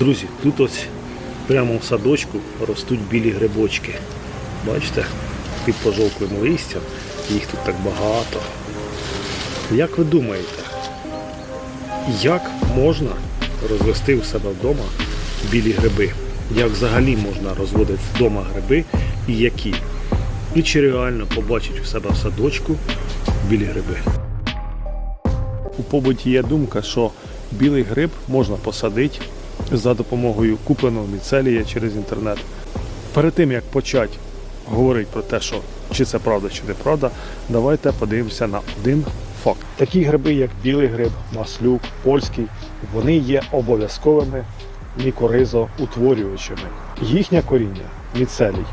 Друзі, тут ось прямо в садочку ростуть білі грибочки. Бачите, під пожовклим листям, їх тут так багато. Як ви думаєте, як можна розвести у себе вдома білі гриби? Як взагалі можна розводити вдома гриби і які? І чи реально побачить у себе в садочку білі гриби? У побуті є думка, що білий гриб можна посадити за допомогою купленого міцелія через інтернет. Перед тим як почати говорити про те, що чи це правда, чи неправда, давайте подивимося на один факт. Такі гриби, як білий гриб, маслюк, польський, вони є обов'язковими мікоризоутворюючими. Їхнє коріння міцелій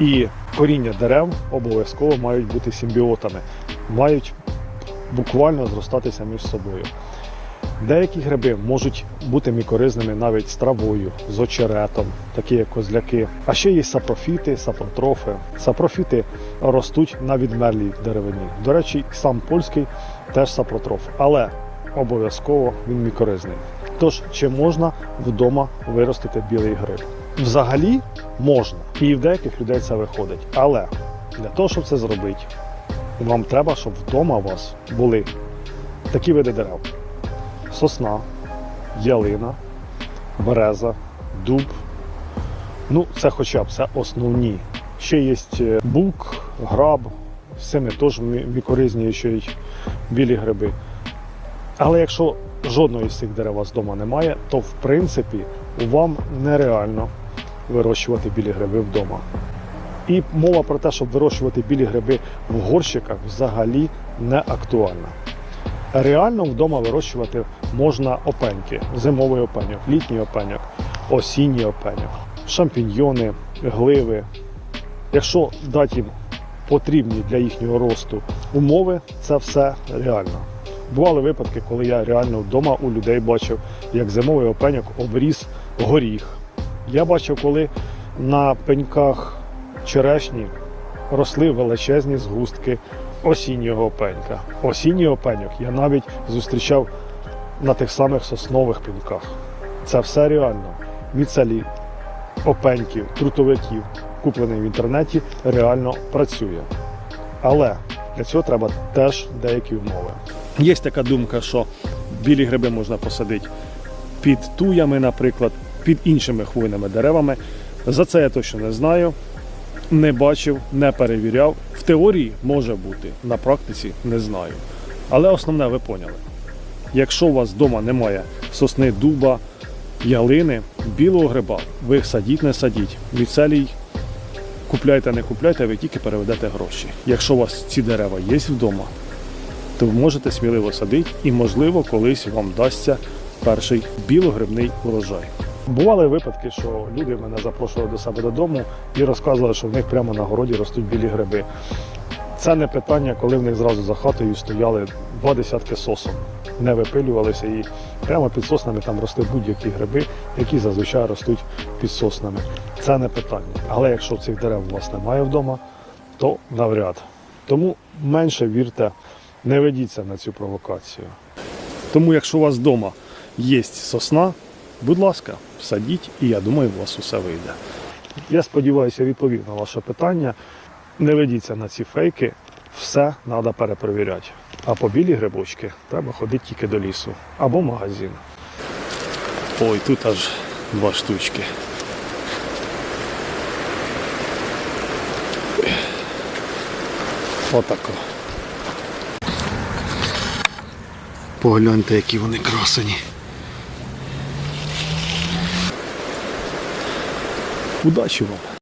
і коріння дерев обов'язково мають бути симбіотами, мають буквально зростатися між собою. Деякі гриби можуть бути мікоризними навіть з травою, з очеретом, такі як козляки. А ще є сапрофіти, сапротрофи. Сапрофіти ростуть на відмерлій деревині. До речі, сам польський теж сапротроф, але обов'язково він мікоризний. Тож, чи можна вдома виростити білий гриб? Взагалі можна, і в деяких людей це виходить. Але для того, щоб це зробити, вам треба, щоб вдома у вас були такі види дерев сосна, ялина, береза, дуб. Ну, це хоча б це основні. Ще є е, бук, граб, з теж мікоризні ще й білі гриби. Але якщо жодної з цих дерев у вас вдома немає, то в принципі вам нереально вирощувати білі гриби вдома. І мова про те, щоб вирощувати білі гриби в горщиках, взагалі не актуальна. Реально вдома вирощувати можна опеньки, зимовий опеньок, літній опеньок, осінній опеньок, шампіньйони, гливи. Якщо дати їм потрібні для їхнього росту умови, це все реально. Бували випадки, коли я реально вдома у людей бачив, як зимовий опеньок обріс горіх. Я бачив, коли на пеньках черешні росли величезні згустки осіннього опенька. Осінній опеньок я навіть зустрічав на тих самих соснових пінках. Це все реально. Міцелій опеньків, трутовиків, куплений в інтернеті, реально працює. Але для цього треба теж деякі умови. Є така думка, що білі гриби можна посадити під туями, наприклад, під іншими хвойними деревами. За це я точно не знаю не бачив, не перевіряв. Теорії може бути, на практиці не знаю. Але основне ви поняли. Якщо у вас вдома немає сосни дуба, ялини, білого гриба, ви садіть, не садіть. Міцелій купляйте, не купляйте, ви тільки переведете гроші. Якщо у вас ці дерева є вдома, то ви можете сміливо садити і, можливо, колись вам дасться перший білогрибний урожай. Бували випадки, що люди мене запрошували до себе додому і розказували, що в них прямо на городі ростуть білі гриби. Це не питання, коли в них зразу за хатою стояли два десятки сосом, не випилювалися і прямо під соснами там росли будь-які гриби, які зазвичай ростуть під соснами. Це не питання. Але якщо цих дерев у вас немає вдома, то навряд. Тому менше вірте, не ведіться на цю провокацію. Тому, якщо у вас вдома є сосна, будь ласка, садіть, і я думаю, у вас усе вийде. Я сподіваюся, відповів на ваше питання. Не ведіться на ці фейки, все треба перепровіряти. А по білі грибочки треба ходити тільки до лісу або в магазин. Ой, тут аж два штучки. Отако. Погляньте, які вони красені. Удачі вам!